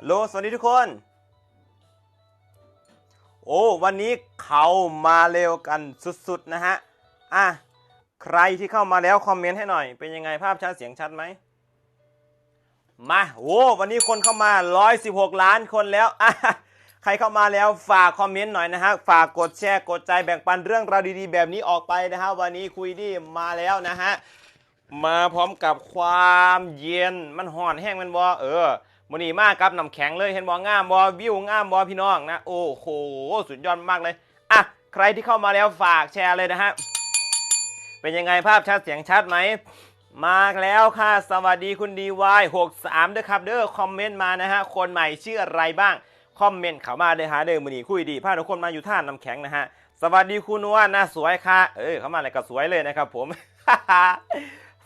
ฮัลโหลสวัสดีทุกคน โอ้วันนี้เขามาเร็วกันสุดๆนะฮะ อะ ใครที่เข้ามาแล้วคอมเมนต์ให้หน่อย เป็นยังไงภาพชัดเสียงชัดไหม มาโอ้วันนี้คนเข้ามา 116 ล้านคนแล้วอะใครเข้ามาแล้วฝากคอมเมนต์หน่อยนะฮะ ฝากกดแชร์กดใจแบ่งปันเรื่องราวดีๆ แบบนี้ออกไปนะฮะ วันนี้คุยดีมาแล้วนะฮะ มาพร้อมกับความเย็นมันห่อนแห้งมันบอเออ มันนี่มากครับน้ำแข็งเลยเห็นบองามบอวิวงามบอพี่น้องนะโอ้โหสุดยอดมากเลยอะใครที่เข้ามาแล้วฝากแชร์เลยนะฮะเป็นยังไงภาพชัดเสียงชัดไหมมาแล้วค่ะ สวัสดีคุณดีวาย63ด้วยครับเด้อคอมเมนต์มานะฮะคนใหม่ชื่ออะไรบ้างคอมเมนต์เข้ามาเลยฮะเด้อมือนี้คุยดีพาทุกคนมาอยู่ท่าน้ำแข็งนะฮะสวัสดีคุณนวลนะสวยค่ะ เออเข้ามาอะไรก็สวยเลยนะครับผม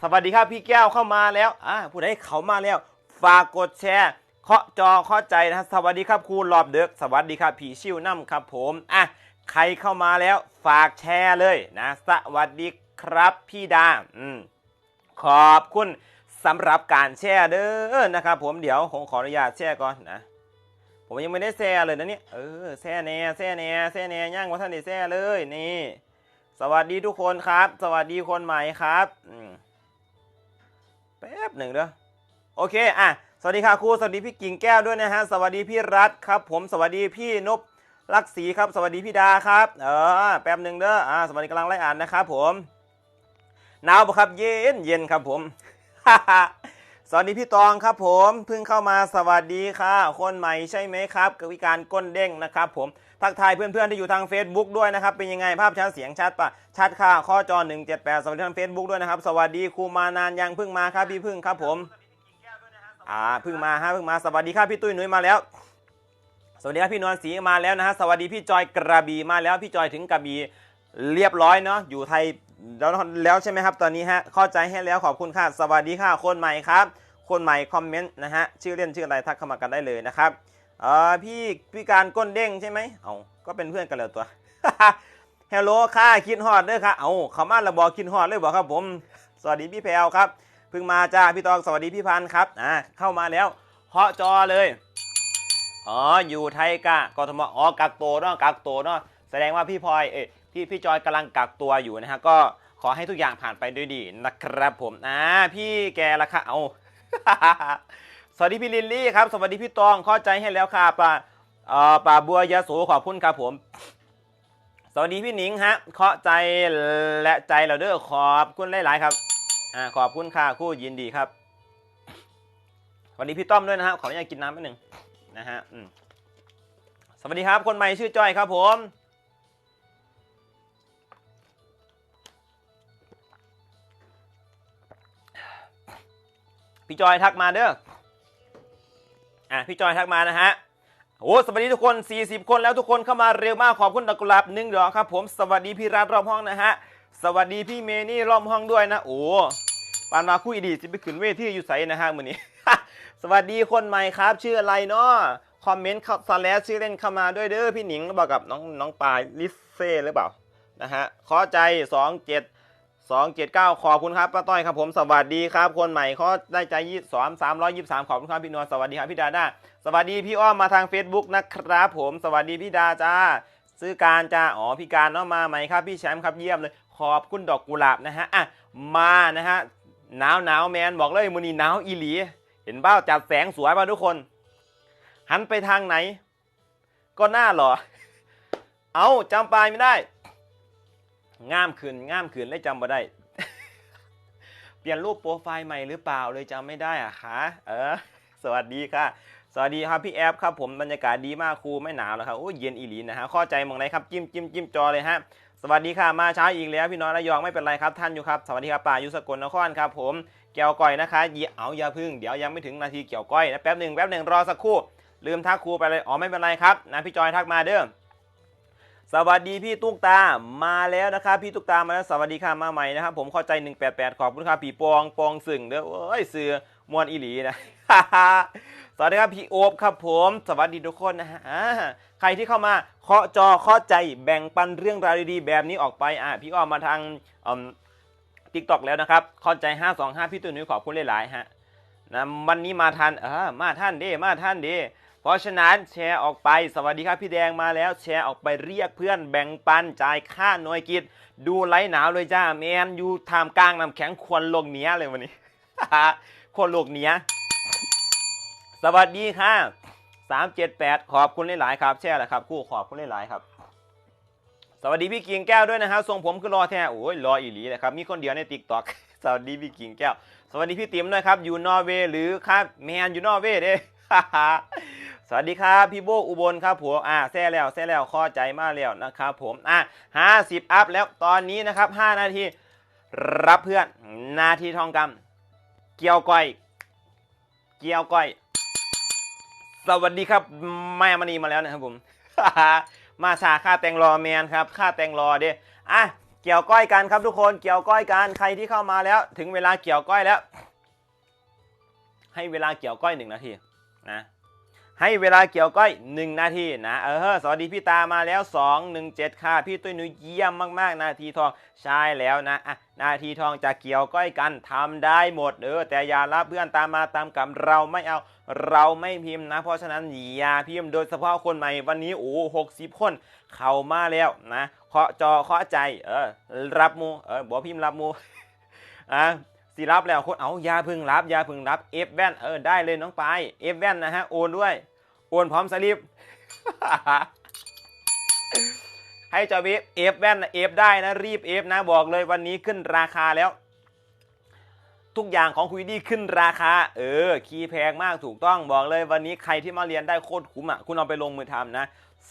สวัสดีครับพี่แก้วเข้ามาแล้วอ่าผู้ใดเข้ามาแล้ว ฝากกดแชร์เคาะจอเคาะใจนะสวัสดีครับครูรอบเด็กสวัสดีครับผีชิวน้ำครับผมอะใครเข้ามาแล้วฝากแชร์เลยนะสวัสดีครับพี่ดาอืมขอบคุณสำหรับการแชร์เด้อนะครับผมเดี๋ยวผมขออนุญาตแชร์ก่อนนะผมยังไม่ได้แชร์เลยนะเนี่ยเออแชร์แน่แชร์แน่แชร์แน่ย่างว่าท่านได้แชร์เลยนี่ สวัสดีทุกคนครับ สวัสดีคนใหม่ครับอืมแป๊บหนึ่งเด้อ โอเคอะสวัสดีค่ะครูสวัสดีพี่กิ่งแก้วด้วยนะฮะสวัสดีพี่รัฐครับ ผมสวัสดีพี่นพลักษีครับ สวัสดีพี่ดาครับเออแป๊บหนึ่งเด้ออ่าสวัสดีกำลังไล่อ่านนะครับผมหนาวปะครับเย็นเย็นครับผมสวัสดีพี่ตองครับผมเพิ่งเข้ามาสวัสดีค่ะ คนใหม่ใช่ไหมครับกวิการก้นเด้งนะครับผมทักทายเพื่อนๆที่อยู่ทาง Facebook ด้วยนะครับเป็นยังไงภาพชัดเสียงชัดปะชัดค่ะข้อจอ178สวัสดีทาง Facebook ด้วยนะครับ สวัสดีครูมานานยังเพิ่งมาครับพี่เพิ่งครับผม อ่าเพิ่งมาฮะเพิ่งมาสวัสดีครับพี่ตุ้ยหนุ่ยมาแล้ว สวัสดีครับพี่นวลศรีมาแล้วนะฮะสวัสดีพี่จอยกระบี่มาแล้วพี่จอยถึงกระบี่เรียบร้อยเนาะอยู่ไทยแล้วแล้วใช่ไหมครับ ตอนนี้ฮะเข้าใจให้แล้วขอบคุณค่ะสวัสดีค่ะคนใหม่ครับ คนใหม่คอมเมนต์นะฮะชื่อเล่นชื่ออะไรทักเข้ามากันได้เลยนะครับเอ่อพี่พี่การก้นเด้งใช่ไหมเอาก็เป็นเพื่อนกันเลยตัวฮัลโหลค่ะคิดฮอดเด้อค่ะเอาเขามาระบอกคิดฮอดเลยบอกครับผม สวัสดีพี่แพรวครับ เพิ่งมาจ้าพี่ตองสวัสดีพี่พันธ์ครับอ่าเข้ามาแล้วเหาะจอเลยอ๋ออยู่ไทยกะกทมอ๋อกักตัวเนาะกักตัวเนาะแสดงว่าพี่พลอยเอ้ยพี่พี่จอยกำลังกักตัวอยู่นะฮะก็ขอให้ทุกอย่างผ่านไปด้วยดีนะครับผมอ่าพี่แกละค่ะเอาสวัสดีพี่ลิลลี่ครับ สวัสดีพี่ตองเข้าใจให้แล้วค่ะป่าเอ่อป่าบัวยาสูขอบคุณครับผม สวัสดีพี่หนิงฮะเคาะใจและใจเราเด้อขอบคุณหลาย ๆ ครับ อ่าขอบคุณค่ะคู่ยินดีครับสวัสดีพี่ต้อมด้วยนะฮะขออนุญาตกินน้ำแป๊บหนึงนะฮะอืมสวัสดีครับ คนใหม่ชื่อจ้อยครับผมพี่จอยทักมาเด้อ อะพี่จอยทักมานะฮะ โอ้สวัสดีทุกคน 40 คนแล้วทุกคนเข้ามาเร็วมากขอบคุณดอกกุหลาบหนึ่งดอกครับผม สวัสดีพี่รัฐรอบห้องนะฮะ สวัสดีพี่เมนี่รอบห้องด้วยนะโอ้ปานมาคุยดีจะไปขึ้นเวทีอยู่ใสนะฮะมือนี้ สวัสดีคนใหม่ครับ ชื่ออะไรเนาะคอมเมนต์สแลชชื่อเล่นเข้ามาด้วยเด้อพี่หนิงบอกกับน้องน้องปายลิสเซ่หรือเปล่านะฮะขอใจ27 279ขอบคุณครับป้าต้อยครับผมสวัสดีครับ คนใหม่ขอได้ใจยี่สองสามร้อยยี่สามขอบคุณครับพี่นวลสวัสดีครับพี่ดาด้าสวัสดีพี่อ้อมมาทาง Facebook นะครับผมสวัสดีพี่ดาจ้าซื้อการจ้าอ๋อพี่การเนาะมาใหม่ครับพี่แชมป์ครับเยี่ยมเลย อบคุณดอกกุหลาบนะฮะอะมานะฮะหนาวหนาวแมนบอกเลยมือนี้หนาวอีหลี เห็นเป้าจัดแสงสวยป่ะทุกคน หันไปทางไหน ก็หน้าหรอ เอาจำปลายไม่ได้ง่ามขืนง่ามขืนเลยจำบ่ได้ เปลี่ยนรูปโปรไฟล์ใหม่หรือเปล่าเลยจำไม่ได้อะคะเออ สวัสดีค่ะสวัสดีครับพี่แอฟครับผมบรรยากาศดีมากครูไม่หนาวแล้วครับโอ้ยเย็นอีหลีนะฮะข้าใจมองไหนครับจิ้มจิ้มจิ้มจอเลยฮะ สวัสดีค่ะมาเช้าอีกแล้วพี่น้อยระยองไม่เป็นไรครับท่านอยู่ครับ สวัสดีครับป่าอยู่สกลนครครับผมเกี่ยวก้อยนะคะเยวเอาอย่าพึ่งเดี๋ยวยังไม่ถึงนาทีเกี่ยวก้อยนะแป๊บหนึ่งแป๊บหนึ่งรอสักครู่ ลืมทักครูไปเลยอ๋อไม่เป็นไรครับนะพี่จอยทักมาเด้อสวัสดีพี่ตุ๊กตามาแล้วนะครับพี่ตุ๊กตามาแล้วสวัสดีค่ะมาใหม่นะครับผมเข้าใจ 188 ขอบคุณครับพี่ปองปองสึ่งเด้อโอ้ยเสือมวนอีหลีนะ วัสดีครับพี่โอบครับผม สวัสดีทุกคนนะฮะใครที่เข้ามาเคาะจอเคาะใจแบ่งปันเรื่องราวดีๆ แบบนี้ออกไปอะพี่อ้อมมาทางทิกตอกแล้วนะครับเข้าใจ 525 พี่ตุ้ยนุ้ยขอบคุณหลายๆฮะนะวันนี้มาทันเออมาท่านดีมาท่านดีเพราะฉะนั้นแชร์ออกไป สวัสดีครับพี่แดงมาแล้ว แชร์ออกไปเรียกเพื่อนแบ่งปันจ่ายค่าหน่วยกิจ ดูไลหนาวเลยจ้าแมนอยู่ทามกลางน้ำแข็งควนลกเนี้ยเลยวันนี้ควนลกเนี้ย สวัสดีค่ะสามเจ็ดแปดขอบคุณหลาย ๆ ครับ แช่แหละครับคู่ขอบคุณหลาย ๆ ครับ สวัสดีพี่กิ่งแก้วด้วยนะครับทรงผมคือรอแท้โอ้ยรออีหลีเลยครับมีคนเดียวในติ๊กต็อกสวัสดีพี่กิ่งแก้ว สวัสดีพี่ติ๋มด้วยครับ อยู่นอร์เวย์หรือครับแมนอยู่นอร์เวย์เด้สวัสดีครับพี่โบอุบลครับผมอ่าแซ่แล้วแซ่แล้วข้อใจมากแล้วนะครับผมอะห้าสิบอัพแล้วตอนนี้นะครับห้านาทีรับเพื่อนนาทีทองคำเกี่ยวก้อย เกี่ยวก้อย สวัสดีครับแม่มณีมาแล้วนะครับผม มาชาค่าแตงรอแมนครับค่าแตงรอเด้อะเกี่ยวก้อยกันครับทุกคนเกี่ยวก้อยกันใครที่เข้ามาแล้ว ถึงเวลาเกี่ยวก้อยแล้ว ให้เวลาเกี่ยวก้อยหนึ่งนาทีนะ ให้เวลาเกี่ยวก้อย 1 นาทีนะ เออ สวัสดีพี่ตามาแล้ว 2 1 7 ค่ะ พี่ตุ้ยนุ้ยเยี่ยมมากๆ นาทีทองใช่แล้วนะอะนาทีทองจะเกี่ยวก้อยกันทำได้หมดเออแต่อย่ารับเพื่อนตามมาตามกับเราไม่เอาเราไม่พิมพ์นะ เพราะฉะนั้นอย่าพิมพ์โดยเฉพาะคนใหม่วันนี้โอ้หกสิบคน เข้ามาแล้วนะเคาะจอเคาะใจเออรับมูเออบอกพิมพ์รับมูอะสิรับแล้วคนเอายาพึ่งรับยาพึ่งรับเอฟแว่นเออได้เลยน้องไปเอฟแว่นนะฮะโอนด้วย โอนพร้อมสลิป ให้จาวิเอฟแว่นเอฟได้นะ รีบเอฟนะบอกเลยวันนี้ขึ้นราคาแล้ว ทุกอย่างของคุยดีขึ้นราคา เออ คีย์แพงมากถูกต้องบอกเลยวันนี้ใครที่มาเรียนได้โคตรคุ้มอะคุณเอาไปลงมือทำนะ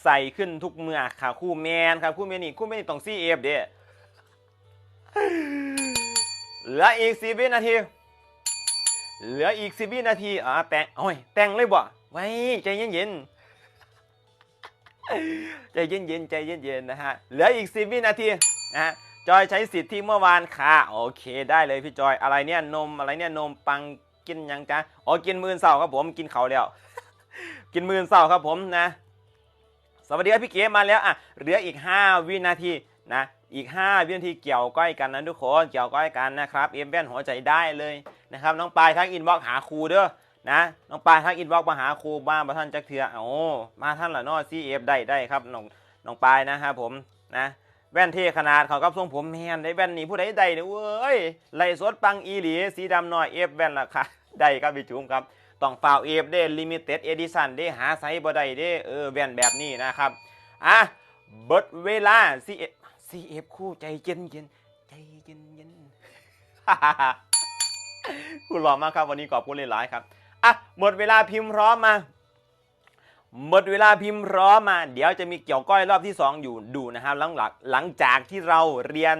ใส่ขึ้นทุกเมื่อค่ะคู่แมนครับคู่แมนนี่คู่แมนนี่ต้องซีเอฟเด้เหลืออีกสิบวินาที เหลืออีกสิบวินาที อ่าแต่งโอ้ยแต่งเลยบ่ ไว้ใจเย็นๆใจเย็นๆใจเย็นๆนะฮะเหลืออีกสิบวินาทีนะฮะจอยใช้สิทธิ์ที่เมื่อวานค่ะโอเคได้เลยพี่จอยอะไรเนี่ยนมอะไรเนี่ยนมปังกินยังจ้ะอ๋อกินมื่นเสาครับผมกินเขาแล้ว กินมื่นเสาครับผมนะ สวัสดีครับพี่เก๋มาแล้วอะเหลืออีก 5 วินาทีนะอีก 5 วินาทีเกี่ยวก้อยกันนะทุกคนเกี่ยวก้อยกันนะครับเอ็มแว่นหัวใจได้เลยนะครับน้องปลายทักอินบ็อกหาครูเด้อ นะน้องปายทักอินบ็อกมาหาครูบ้านประท่านจักเถือโอ้มาท่านละนอซีเอฟได้ได้ครับน้องน้องปายนะครับผมนะแว่นเท่ขนาดเขากับทรงผมแมนได้แว่นนี่ผู้ใดได้เนี่ยเว้ยไล่สดปังอีหลีสีดำหน่อยเอฟแว่นราคาได้ครับพี่จุ๋มครับต้องฝ่าเอฟเด้ลิมิเต็ดเอดิสันเด้หาไซส์บ่ได้เด้เออแว่นแบบนี้นะครับอะเบิดเวลา CF CF คู่ใจเย็นเย็นใจเย็นเย็นคุณหล่อมากครับวันนี้ขอบคุณหลายๆครับ อะหมดเวลาพิมพ์พร้อมมา หมดเวลาพิมพ์พร้อมมา เดี๋ยวจะมีเกี่ยวก้อยรอบที่ 2 อยู่ดูนะครับหลังหลังหลังจากที่เราเรียน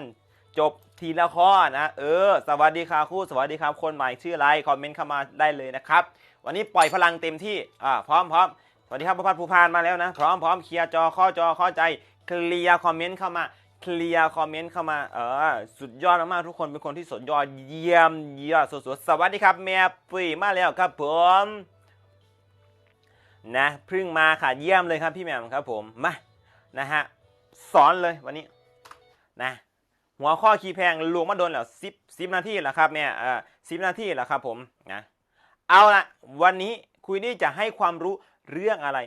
จบทีละข้อนะ เออ สวัสดีครับคู่สวัสดีครับคนใหม่ชื่ออะไรคอมเมนต์เข้ามาได้เลยนะครับ วันนี้ปล่อยพลังเต็มที่อ่าพร้อมพร้อมสวัสดีครับประพัฒน์ภูพานมาแล้วนะพร้อมพร้อมเคลียร์จอข้อจอข้อใจเคลียร์คอมเมนต์เข้ามา เคลียร์คอมเมนต์เข้ามา เออ สุดยอดมากๆทุกคนเป็นคนที่สุดยอดเยี่ยมเยี่ยมสุดๆสวัสดีครับแม่ปุ้ยมาแล้วครับผมนะเพิ่งมาค่ะเยี่ยมเลยครับพี่แหม่มครับผมมานะฮะสอนเลยวันนี้นะหัวข้อคีแพงลวงมาโดนแล้วสิบสิบนาทีแล้วครับแม่เออสิบนาทีแล้วครับผมนะเอาละวันนี้คุยนี่จะให้ความรู้เรื่องอะไร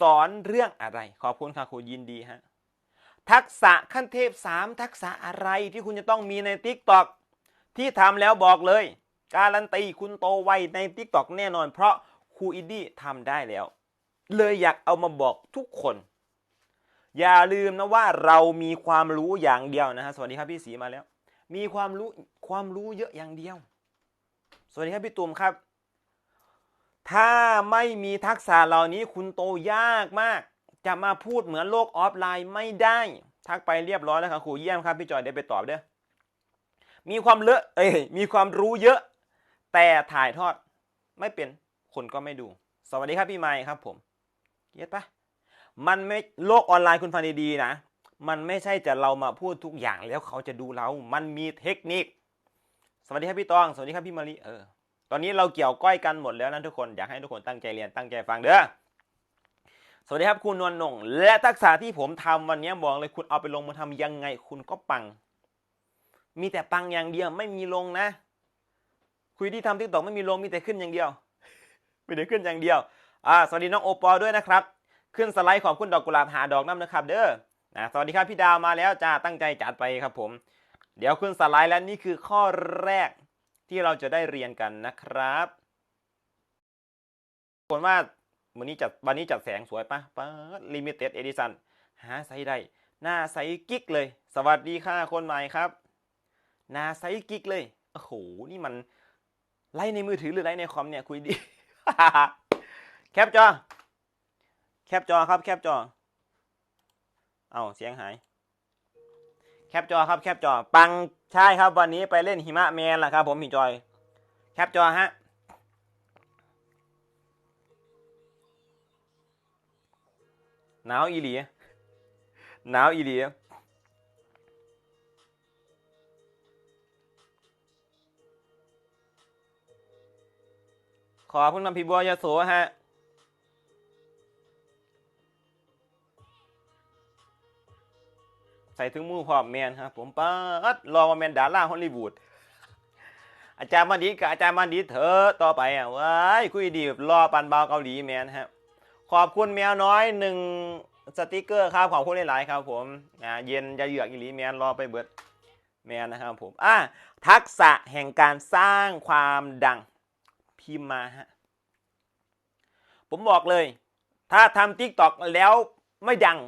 สอนเรื่องอะไร ขอบคุณค่ะครูยินดีฮะ ทักษะขั้นเทพ 3 ทักษะอะไรที่คุณจะต้องมีใน t ิ k t o k ที่ทำแล้วบอกเลย การันตีคุณโตไวใน t ิ k t o k แน่นอน เพราะครูอินดี้ทำได้แล้ว เลยอยากเอามาบอกทุกคน อย่าลืมนะว่าเรามีความรู้อย่างเดียวนะฮะสวัสดีครับพี่สีมาแล้ว มีความรู้ความรู้เยอะอย่างเดียว สวัสดีครับพี่ตุ่มครับ ถ้าไม่มีทักษะเหล่านี้คุณโตยากมาก จะมาพูดเหมือนโลกออฟไลน์ไม่ได้ ทักไปเรียบร้อยแล้วครับครูเยี่ยมครับพี่จอยเดี๋ยวไปตอบเด้อมีความเลอะเอ้ยมีความรู้เยอะ แต่ถ่ายทอดไม่เป็นคนก็ไม่ดู สวัสดีครับพี่ไมค์ครับผมเก็ตปะมันไม่โลกออนไลน์คุณฟังดีๆนะ มันไม่ใช่จะเรามาพูดทุกอย่างแล้วเขาจะดูเรา มันมีเทคนิค สวัสดีครับพี่ตอง สวัสดีครับพี่มาริเออ ตอนนี้เราเกี่ยวก้อยกันหมดแล้วนะทุกคน อยากให้ทุกคนตั้งใจเรียนตั้งใจฟังเด้อ สวัสดีครับคุณนวลนงและทักษะที่ผมทำวันนี้บอกเลยคุณเอาไปลงมือทำยังไง คุณก็ปัง มีแต่ปังอย่างเดียวไม่มีลงนะ คุยที่ทำทิกตอกไม่มีลงมีแต่ขึ้นอย่างเดียวมีแต่ขึ้นอย่างเดียวอ่าสวัสดีน้องโอปอลด้วยนะครับ ขึ้นสไลด์ขอบคุณดอกกุหลาบหาดอกน้ำนะครับ เด้อนะสวัสดีครับพี่ดาวมาแล้วจ้าตั้งใจจัดไปครับผม เดี๋ยวขึ้นสไลด์แล้วนี่คือข้อแรกที่เราจะได้เรียนกันนะครับคนว่า วันนี้จัดวันนี้จัดแสงสวยปะปะลิมิเต็ดเอดิสันหาไซส์ได้ หน้าไซส์กิ๊กเลย สวัสดีค่ะคนใหม่ครับ หน้าไซส์กิ๊กเลย โอ้โห นี่มันไล่ในมือถือหรือไล่ในคอมเนี่ยคุยดี แคปจอ แคปจอครับ แคปจอ เอาเสียงหาย แคปจอครับ แคปจอ ปังใช่ครับวันนี้ไปเล่นหิมะแมนแหละครับ ผมพี่จอย แคปจอฮะ หนาวอีหลีหนาวอีหลีขอบคุณคำพิบัวยาโสฮะใส่ถึงมือพร้อมแมนครับผมปัดรอว่าแมนดาราฮอลลีวูดอาจารย์มาดีกับอาจารย์มาดีเถอะต่อไปอะว้ายคุยดีแบบรอปันเบาเกาหลีแมนฮะ ขอบคุณแมวน้อยหนึ่งสติกเกอร์ครับขอบคุณหลายๆครับผมอ่าเย็นจะเหยือกอีหลีแมนรอไปเบิดแมนนะครับผมอะทักษะแห่งการสร้างความดังพิมพ์มาฮะผมบอกเลย ถ้าทำทิกตอกแล้วไม่ดัง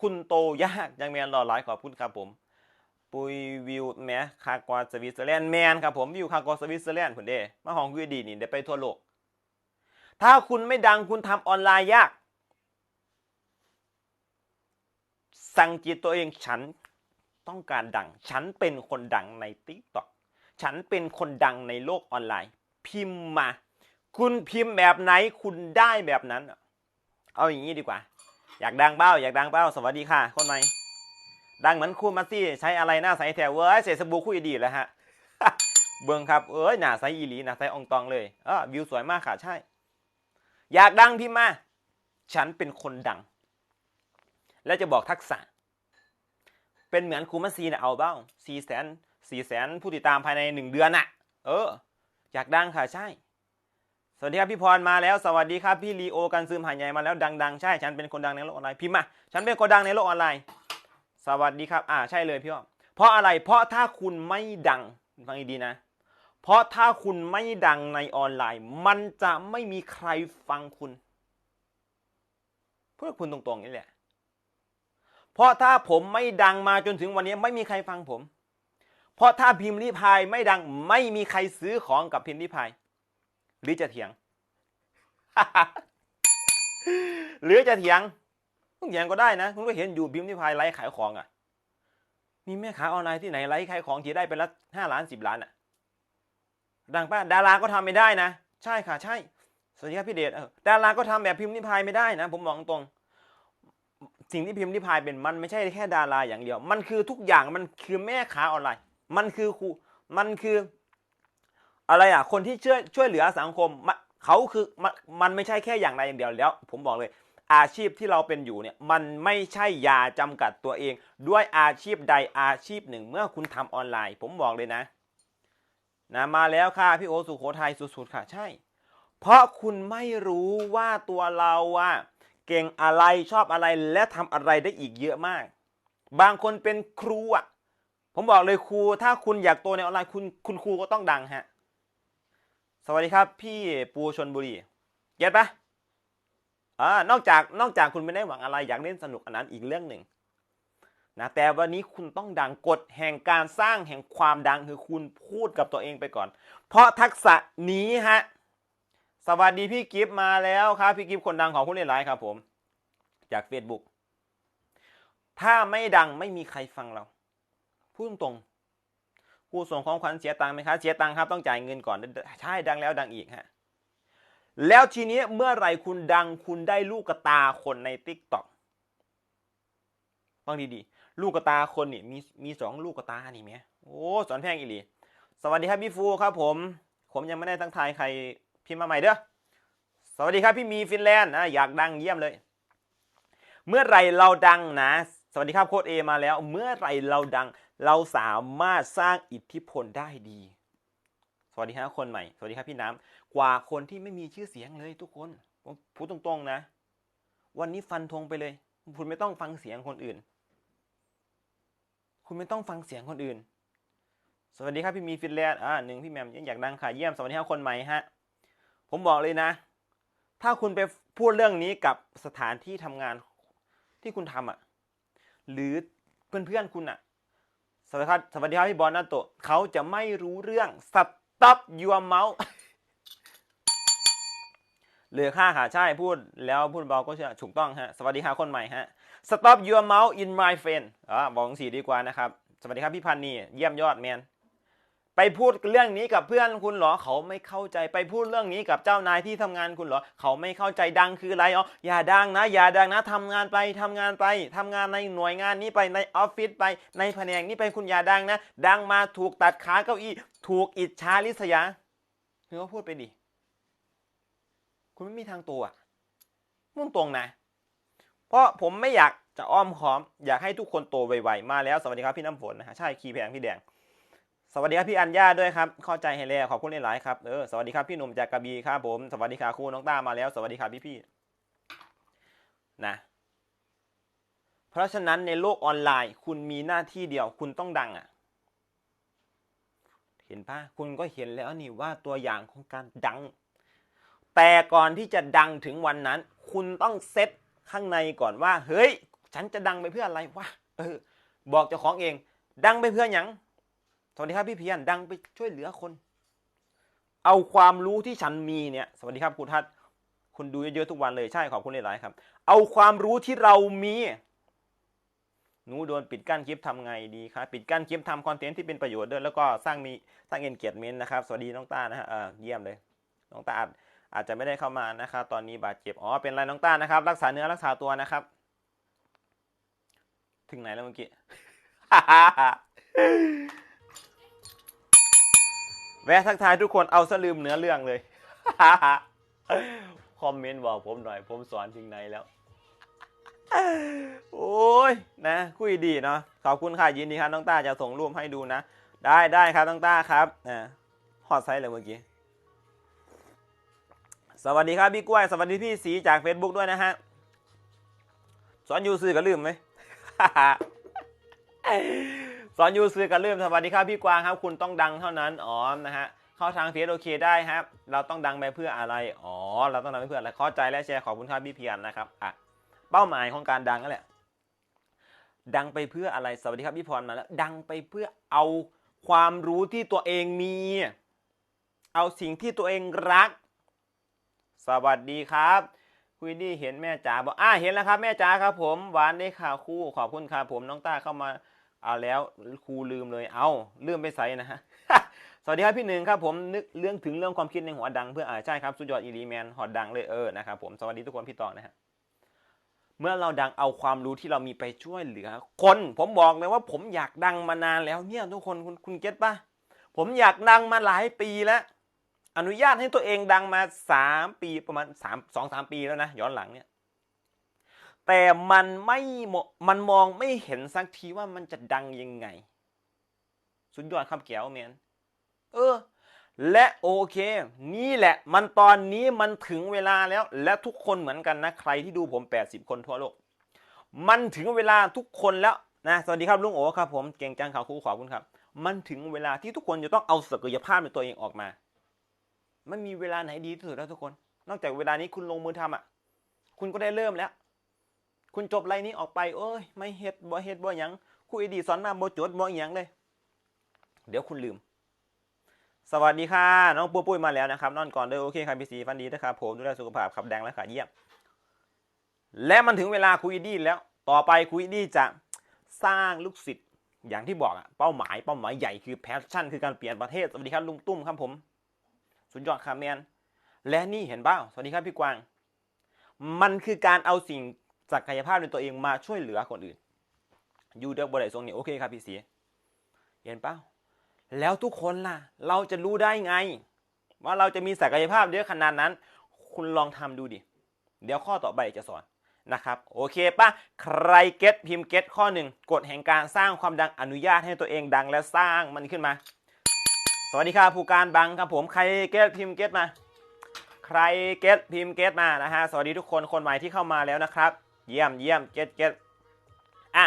คุณโตยากยังแมนรอหลายขอบคุณครับผมปุยวิวแมคากวาสวิตเซอร์แลนด์แมนครับผมวิวคากวาสวิตเซอร์แลนด์คุณเด้มาห้องวิวดีนี่เดี๋ยวไปทั่วโลก ถ้าคุณไม่ดังคุณทำออนไลน์ยาก สั่งจิตตัวเองฉันต้องการดัง ฉันเป็นคนดังในติ๊กต็อกฉันเป็นคนดังในโลกออนไลน์ พิมพ์มา คุณพิมพ์แบบไหนคุณได้แบบนั้น เอาอย่างนี้ดีกว่า อยากดังเบ้าอยากดังเบ้าสวัสดีค่ะ คนใหม่ดังเหมือนครูมัสซี่ใช้อะไรหน้าใสแถวเว้ยเสสบู่คุยดีแล้วฮะ เบิ่งครับเอ้ยหน้าใสอีหลีหน้าใสอองตองเลยเออวิวสวยมากค่ะใช่ อยากดังพิมพ์มา ฉันเป็นคนดัง แล้วจะบอกทักษะ เป็นเหมือนครูมัซีนะเอาเบ้าสี่แสนสี่แสนผู้ติดตามภายในหนึ่งเดือนน่ะ เออ อยากดังค่ะใช่ สวัสดีครับพี่พรมาแล้ว สวัสดีครับพี่ลีโอกันซึมหายใหญ่มาแล้วดังๆใช่ ฉันเป็นคนดังในโลกออนไลน์พิมพ์มา ฉันเป็นคนดังในโลกออนไลน์ สวัสดีครับ อ่าใช่เลยพี่อ้อมเพราะอะไร เพราะถ้าคุณไม่ดังฟังดีๆนะ เพราะถ้าคุณไม่ดังในออนไลน์ มันจะไม่มีใครฟังคุณพูดคุณตรงๆนี่แหละ เพราะถ้าผมไม่ดังมาจนถึงวันนี้ไม่มีใครฟังผม เพราะถ้าพิมพ์ริพายไม่ดังไม่มีใครซื้อของกับพิมพ์ริพาย หรือจะเถียง หรือจะเถียงคุณเถียงก็ได้นะ คุณก็เห็นอยู่พิมพ์ริพายไลฟ์ขายของอะ มีแม่ค้าออนไลน์ที่ไหนไลฟ์ขายของที่ได้เป็นละห้าล้านสิบล้านอะ ดังป้าดาราก็ทำไม่ได้นะ ใช่ค่ะ ใช่สวัสดีครับพี่เดชเออดาราก็ทำแบบพิมพ์ริพายไม่ได้นะ ผมบอกตรงสิ่งที่พิมพ์ริพายเป็นมันไม่ใช่แค่ดาราอย่างเดียว มันคือทุกอย่างมันคือแม่ค้าออนไลน์ มันคือครูมันคือ อะไรอะ คนที่ช่วยช่วยเหลือสังคมมะเขาคือมันมันไม่ใช่แค่อย่างใดอย่างเดียวแล้ว ผมบอกเลยอาชีพที่เราเป็นอยู่เนี่ยมันไม่ใช่ยาจำกัดตัวเอง ด้วยอาชีพใดอาชีพหนึ่ง เมื่อคุณทำออนไลน์ ผมบอกเลยนะ นะมาแล้วค่ะพี่โอสุโขทัยสุดๆค่ะใช่ เพราะคุณไม่รู้ว่าตัวเราอะเก่งอะไรชอบอะไรและทำอะไรได้อีกเยอะมาก บางคนเป็นครูอะผมบอกเลยครูถ้าคุณอยากโตในออนไลน์คุณคุณครูก็ต้องดังฮะสวัสดีครับ พี่ปูชนบุรีเก็ตปะอ่านอกจากนอกจากคุณไม่ได้หวังอะไรอยากเล่นสนุกอันนั้นอีกเรื่องหนึ่ง นะแต่วันนี้คุณต้องดังกฎแห่งการสร้างแห่งความดังคือคุณพูดกับตัวเองไปก่อน เพราะทักษะนี้ฮะสวัสดีพี่กิฟต์มาแล้วครับพี่กิฟต์คนดังของคุณเล่นไลฟ์ครับผม จาก Facebook ถ้าไม่ดังไม่มีใครฟังเรา พูดตรงๆผู้ส่งของขวัญเสียตังค์ไหมครับเสียตังค์ครับต้องจ่ายเงินก่อนใช่ดังแล้วดังอีกฮะแล้วทีนี้เมื่อไหร่คุณดังคุณได้ลูกกระตาคนใน t ิ k t o k ฟังดีๆ ลูกกระตาคนนี่มีมีสองลูกกระตานี่ไหมโอ้สอนแพงอีหลีสวัสดีครับพี่ฟูครับผม ผมยังไม่ได้ตั้งทายใครพิมพ์มาใหม่เด้อสวัสดีครับพี่มีฟินแลนด์นะอยากดังเยี่ยมเลย เมื่อไรเราดังนะ สวัสดีครับโค้ดเอมาแล้ว เมื่อไรเราดัง เราสามารถสร้างอิทธิพลได้ดี สวัสดีครับคนใหม่ สวัสดีครับพี่น้ำกว่าคนที่ไม่มีชื่อเสียงเลยทุกคนผมพูดตรงๆนะ วันนี้ฟันธงไปเลยคุณไม่ต้องฟังเสียงคนอื่น คุณไม่ต้องฟังเสียงคนอื่น สวัสดีครับพี่มีฟินแลนด์อ่าหนึ่งพี่แมมยังอยากดังค่ะเยี่ยมสวัสดีครับคนใหม่ฮะ ผมบอกเลยนะ ถ้าคุณไปพูดเรื่องนี้กับสถานที่ทำงานที่คุณทำอะ หรือเพื่อนๆคุณอะ สวัสดีครับสวัสดีครับพี่บอลนาโตะเขาจะไม่รู้เรื่อง stop your mouth เหลือค่าค่ะใช่พูดแล้วพูดเบาก็เชื่อถูกต้องฮะ สวัสดีค่ะคนใหม่ฮะ stop your mouth in my friend อ่าบอกสีดีกว่านะครับ สวัสดีครับพี่พันนีเยี่ยมยอดแมนไปพูดเรื่องนี้กับเพื่อนคุณเหรอเขาไม่เข้าใจไปพูดเรื่องนี้กับเจ้านายที่ทำงานคุณเหรอเขาไม่เข้าใจดังคืออะไรอ๋ออย่าดังนะ อย่าดังนะทำงานไปทำงานไปทำงานในหน่วยงานนี้ไปในออฟฟิศไปในแผนกนี้ไปคุณอย่าดังนะ ดังมาถูกตัดขาเก้าอี้ถูกอิจฉาริษยาคือว่าพูดไปดิคุณไม่มีทางตัวมุ่งตรงนะ เพราะผมไม่อยากจะอ้อมค้อม อยากให้ทุกคนโตไวๆมาแล้วสวัสดีครับพี่น้ำฝนนะฮะใช่คีแพงพี่แดง สวัสดีครับพี่อัญญาด้วยครับเข้าใจให้แล้วขอบคุณหลายๆครับเออสวัสดีครับพี่หนุ่มจากกระบี่ครับผมสวัสดีครับครูน้องต้ามาแล้ว สวัสดีครับพี่พี่ๆนะเพราะฉะนั้นในโลกออนไลน์ คุณมีหน้าที่เดียว คุณต้องดังอะ เห็นปะคุณก็เห็นแล้วนี่ว่าตัวอย่างของการดัง แต่ก่อนที่จะดังถึงวันนั้น คุณต้องเซต ข้างในก่อนว่า เฮ้ย ฉันจะดังไปเพื่ออะไรวะเออ บอกเจ้าของเอง ดังไปเพื่อหยังสวัสดีครับพี่เพียรดังไปช่วยเหลือคน เอาความรู้ที่ฉันมีเนี่ย สวัสดีครับคุณทัศน์คุณดูเยอะๆทุกวันเลยใช่ขอบคุณหลายๆครับ เอาความรู้ที่เรามีหนูโดนปิดกั้นคลิปทำไงดีครับปิดกั้นคลิปทำคอนเทนต์ที่เป็นประโยชน์ด้วยแล้วก็สร้างมีสร้างเงินเกียรติเมนนะครับ สวัสดีน้องตานะฮะเออเยี่ยมเลย น้องตาอาจ อาจจะไม่ได้เข้ามานะครับ ตอนนี้บาดเจ็บ อ๋อ เป็นไรน้องต้านะครับ รักษาเนื้อรักษาตัวนะครับ ถึงไหนแล้วเมื่อกี้ แวะทักทายทุกคนเอาซะลืมเนื้อเรื่องเลย คอมเมนต์บอกผมหน่อย ผมสอนถึงไหนแล้ว โอ้ย นะ คุยดีเนาะ ขอบคุณค่ะ ยินดีครับน้องต้าจะส่งรูปให้ดูนะ ได้ได้ครับน้องต้าครับนะฮอตไซส์เลยเมื่อกี้ สวัสดีครับพี่กล้วย สวัสดีพี่สีจาก Facebook ด้วยนะฮะ สอนยูซื้อกันลืมไหมสอนยูซื้อกันลืม สวัสดีครับพี่กวางครับ คุณต้องดังเท่านั้นอ๋อนะฮะ เข้าทางเฟซโอเคได้ครับ เราต้องดังไปเพื่ออะไร อ๋อ เราต้องดังไปเพื่ออะไร เข้าใจและแชร์ขอบคุณครับพี่เพียรนะครับ อะ เป้าหมายของการดังนั่นแหละ ดังไปเพื่ออะไร สวัสดีครับพี่พรมาแล้ว ดังไปเพื่อเอาความรู้ที่ตัวเองมี เอาสิ่งที่ตัวเองรัก สวัสดีครับคุยดีเห็นแม่จ๋าบอกอ่าเห็นแล้วครับแม่จ๋าครับ ผมหวานได้ข่าวคู่ขอบคุณครับผมน้องต้าเข้ามาเอาแล้วครูลืมเลยเอาลืมไปใส่นะฮะสวัสดีครับพี่หนึ่งครับผมนึกเรื่องถึงเรื่องความคิดในหัวดังเพื่ออ่าใช่ครับสุดยอดอีลีแมนหอดดังเลยเออนะครับผมสวัสดีทุกคนพี่ต่อนะฮะเมื่อเราดังเอาความรู้ที่เรามีไปช่วยเหลือคน ผมบอกเลยว่าผมอยากดังมานานแล้วเนี่ยทุกคนคุณคุณเก็ตปะผมอยากดังมาหลายปีแล้ว อนุญาตให้ตัวเองดังมาสามปีประมาณสามสองสามปีแล้วนะ ย้อนหลังเนี่ย แต่มันไม่มมันมองไม่เห็นสักทีว่ามันจะดังยังไง สุดยอดครับแก้วเมียนเออ และโอเค นี่แหละ มันตอนนี้มันถึงเวลาแล้ว และทุกคนเหมือนกันนะ ใครที่ดูผม 80 คนทั่วโลก มันถึงเวลาทุกคนแล้วนะ สวัสดีครับลุงโอครับผม เก่งจังข่าวคู่ขอบคุณครับ มันถึงเวลาที่ทุกคนจะต้องเอาศักยภาพในตัวเองออกมา ไม่มีเวลาไหนดีที่สุดแล้วทุกคน นอกจากเวลานี้คุณลงมือทำอะ คุณก็ได้เริ่มแล้ว คุณจบไรนี้ออกไปเอ้ย ไม่เฮ็ดบ่เฮ็ดบ่หยังครูอดีสอนมาบ่จดบ่อหยังเลย เดี๋ยวคุณลืม สวัสดีค่ะ น้องปุ้ยปุ้ยมาแล้วนะครับ นอนก่อนเด้อโอเคครับพี่สีฟันดีนะครับผมดูแลสุขภาพขับแดงและขาเยี่ยม และมันถึงเวลาครูอีดี้แล้ว ต่อไปครูอีดี้จะสร้างลูกศิษย์อย่างที่บอกอะเป้าหมายเป้าหมายใหญ่คือแพชชั่นคือการเปลี่ยนประเทศสวัสดีครับลุงตุ้มครับผม สุดยอดครับแมนและนี่เห็นเปล่าสวัสดีครับพี่กวาง มันคือการเอาสิ่งศักยภาพในตัวเองมาช่วยเหลือคนอื่นอยูเด็กบริษัทนี้โอเคครับพี่สีเห็นเปล่าแล้วทุกคนล่ะ เราจะรู้ได้ไง ว่าเราจะมีศักยภาพเยอะขนาดนั้น คุณลองทำดูดิ เดี๋ยวข้อต่อไปจะสอนนะครับ โอเคปะใครเก็ตพิมพ์เก็ตข้อหนึ่งกฎแห่งการสร้างความดังอนุญาตให้ตัวเองดังและสร้างมันขึ้นมา สวัสดีครับผู้การบังครับผมใครเก็ตพิมพ์เก็ตมา ใครเก็ตพิมพ์เก็ตมานะฮะสวัสดีทุกคนคนใหม่ที่เข้ามาแล้วนะครับ เยี่ยมเยี่ยมเก็ตเก็ตอะ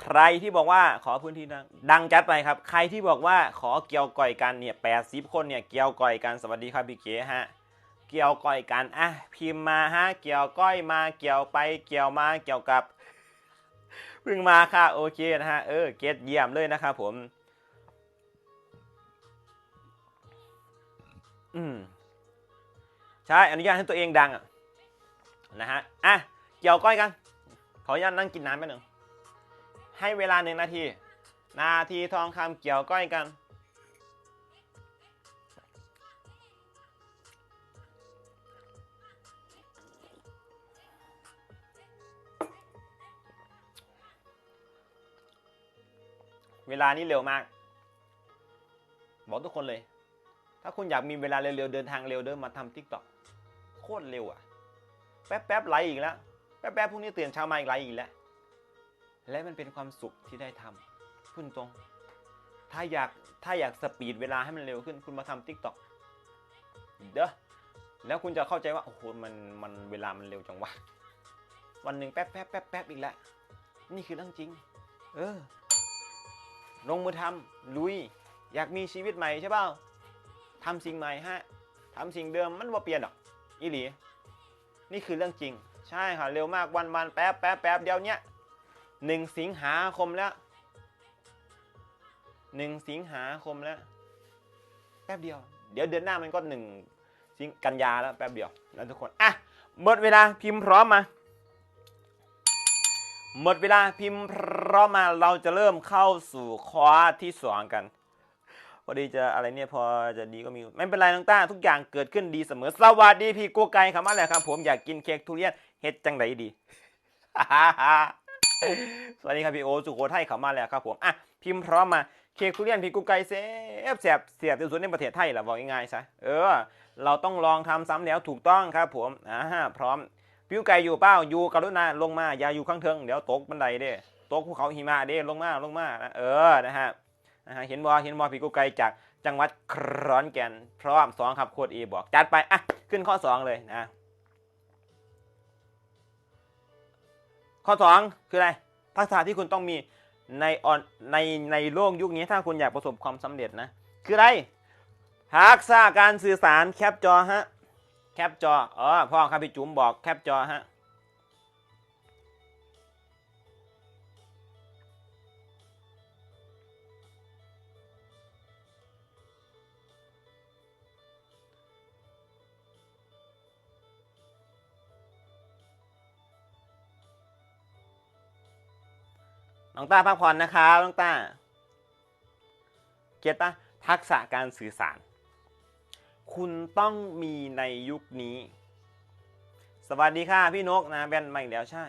ใครที่บอกว่าขอพื้นที่ดังดังจัดไปครับ ใครที่บอกว่าขอเกี่ยวก่อยกันเนี่ยแปดสิบคนเนี่ยเกี่ยวก่อยกันสวัสดีครับพี่เก๋ฮะเกี่ยวก่อยกันอะพิมพ์มาฮะเกี่ยวก้อยมาเกี่ยวไปเกี่ยวมาเกี่ยวกับเพิ่งมาค่ะโอเคนะฮะเออเก็ตเยี่ยมเลยนะครับผม อืมใช่อนุญาตให้ตัวเองดังอะนะฮะอะเกี่ยวก้อยกัน ขออนุญาตนั่งกินน้ำไปหนึ่งให้เวลาหนึ่งนาที นาทีทองคำเกี่ยวก้อยกันเวลานี้เร็วมาก บอกทุกคนเลย ถ้าคุณอยากมีเวลาเร็วๆเดินทางเร็วเดินมาทำทิกตอกโคตรเร็วอะ แป๊บๆไหลอีกแล้ว แป๊บๆพรุ่งนี้ตื่นเช้ามาอีกไหลอีกแล้ว และมันเป็นความสุขที่ได้ทำพูดตรง ถ้าอยากถ้าอยากสปีดเวลาให้มันเร็วขึ้น คุณมาทำทิกตอกเด้อแล้วคุณจะเข้าใจว่าโอ้โหมันมันเวลามันเร็วจังวะวันหนึ่งแป๊บแป๊บแป๊บแป๊บอีกแล้วนี่คือเรื่องจริง เออ ลงมือทำลุย อยากมีชีวิตใหม่ใช่เปล่า ทำสิ่งใหม่ฮะทำสิ่งเดิมมันว่าเปลี่ยนหรอกอีหลี นี่คือเรื่องจริง ใช่ค่ะเร็วมากวันวันแป๊บแป๊บแป๊บเดียวเนี้ยหนึ่งสิงหาคมแล้วหนึ่งสิงหาคมแล้ว แป๊บเดียว เดี๋ยวเดือนหน้ามันก็หนึ่งสิงกันยาแล้วแป๊บเดียวนะทุกคนอะหมดเวลาพิมพ์พร้อมมา หมดเวลาพิมพ์พร้อมมาเราจะเริ่มเข้าสู่คอร์สที่สองกัน พอดีจะอะไรเนี่ยพอจะดีก็มีไม่เป็นไรน้องต้าทุกอย่างเกิดขึ้นดีเสมอสวัสดีพี่กัวไก่ครับมาแล้วครับ ผมอยากกินเค้กทุเรียนเฮ็ดจังไดดีสวัสดีครับพี่โอสุโขทัยเขามาแล้วครับผมอะพิมพ์พร้อมมาเค้กทุเรียนพี่กุ๊กไก่เซฟแสบเสียบที่สุดในประเทศไทยแหละบอกง่ายๆซะเออ เราต้องลองทำซ้ำแล้วถูกต้องครับผมอ่าพร้อมพี่กุ๊กไก่อยู่เป้าอยู่กรุณาลงมาอย่าอยู่ข้างเทิงเดี๋ยวตกบันไดเด้ตกภูเขาหิมะเด้ลงมาลงมาเออนะฮะ นะฮะเห็นบอเห็นบอพี่กุ๊กไก่จากจังหวัดขอนแก่นพร้อมสองครับโคดเอบอกจัดไปอะขึ้นข้อสองเลยนะข้อสองคืออะไรทักษะที่คุณต้องมีในออนในในโลกยุคนี้ถ้าคุณอยากประสบความสำเร็จนะคืออะไรทักษะการสื่อสารแคปจอฮะแคปจอเออพ่อครับพี่จุ๋มบอกแคปจอฮะ น้องต้าพักผ่อนนะครับน้องต้าเก็ตปะทักษะการสื่อสาร คุณต้องมีในยุคนี้ สวัสดีค่ะพี่นกนะแบนมาอีกแล้วใช่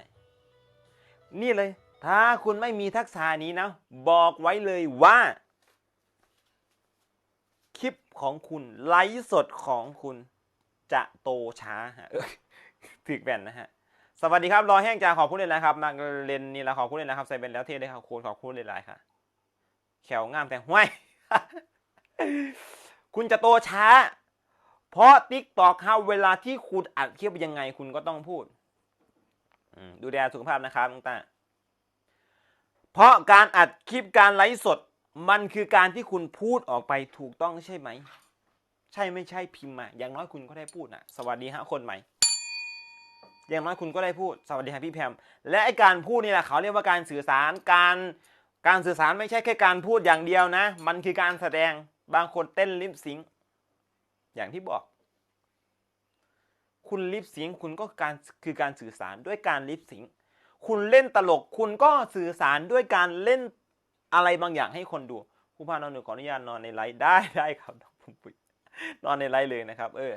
นี่เลย ถ้าคุณไม่มีทักษะนี้นะ บอกไว้เลยว่า คลิปของคุณไลฟ์สดของคุณจะโตช้าฮะเออถึกแบนนะฮะ สวัสดีครับรอแห้งจาขอบคุณเลยนะครับมาเลนนี่ละขอบคุณเลยนะครับใส่เป็นแล้วเท่เลยครับคุณขอบคุณเลยหลายค่ะแขวงามแต่ห้วย คุณจะโตช้า เพราะติ๊กตอกครับเวลาที่คุณอัดคลิปยังไงคุณก็ต้องพูดดูแลสุขภาพนะครับน้องตาเพราะการอัดคลิปการไลฟ์สด มันคือการที่คุณพูดออกไปถูกต้องใช่ไหม ใช่ไม่ใช่พิมพ์มา อย่างน้อยคุณก็ได้พูดนะสวัสดีฮะคนใหม่ อย่างน้อยคุณก็ได้พูดสวัสดีครับพี่แพมและไอการพูดนี่แหละเขาเรียกว่าการสื่อสารการการสื่อสารไม่ใช่แค่การพูดอย่างเดียวนะ มันคือการแสดงบางคนเต้นลิปซิงอย่างที่บอก คุณลิปซิงคุณก็การคือการสื่อสารด้วยการลิปซิงคุณเล่นตลกคุณก็สื่อสารด้วยการเล่นอะไรบางอย่างให้คนดูผู้พานอนหนึ่งขออนุญาตนอนในไลฟ์ได้ได้ครับน้องปุ้ยนอนในไลฟ์เลยนะครับ เออ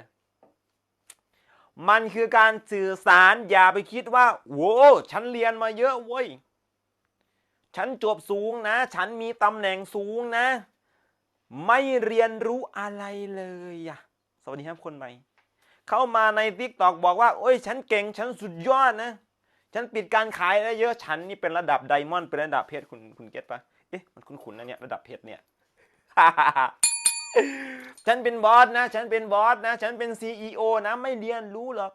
มันคือการสื่อสารอย่าไปคิดว่าโว้ฉันเรียนมาเยอะเว้ย ฉันจบสูงนะ ฉันมีตำแหน่งสูงนะ ไม่เรียนรู้อะไรเลยอะสวัสดีครับคนใหม่เข้ามาในทิกตอกบอกว่าโอ้ย ฉันเก่งฉันสุดยอดนะ ฉันปิดการขายได้เยอะฉันนี่เป็นระดับไดมอนด์เป็นระดับเพชรคุณคุณเก็ตปะเอ๊ะมันคุ้นๆนะเนี่ยระดับเพชรเนี่ย ฉันเป็นบอสนะ ฉันเป็นบอสนะ ฉันเป็นซีอีโอนะ ไม่เรียนรู้หรอก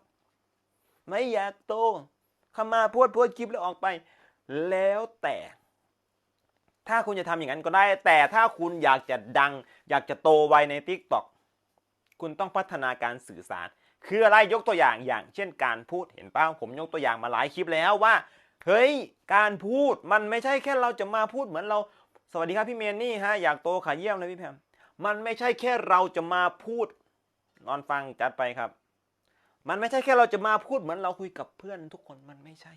ไม่อยากโตเข้ามาพูดพูดคลิปแล้วออกไป แล้วแต่ ถ้าคุณจะทำอย่างนั้นก็ได้ แต่ถ้าคุณอยากจะดัง อยากจะโตไวใน t ิ k t o k คุณต้องพัฒนาการสื่อสาร คืออะไรยกตัวอย่างอย่างเช่นการพูดเห็นป้าผมยกตัวอย่างมาหลายคลิปแล้วว่า เฮ้ย การพูดมันไม่ใช่แค่เราจะมาพูดเหมือนเรา สวัสดีครับพี่เมนนี่ฮะอยากโตขาเยี่ยมเลยพี่แพม มันไม่ใช่แค่เราจะมาพูด นอนฟังจัดไปครับ มันไม่ใช่แค่เราจะมาพูดเหมือนเราคุยกับเพื่อนทุกคนมันไม่ใช่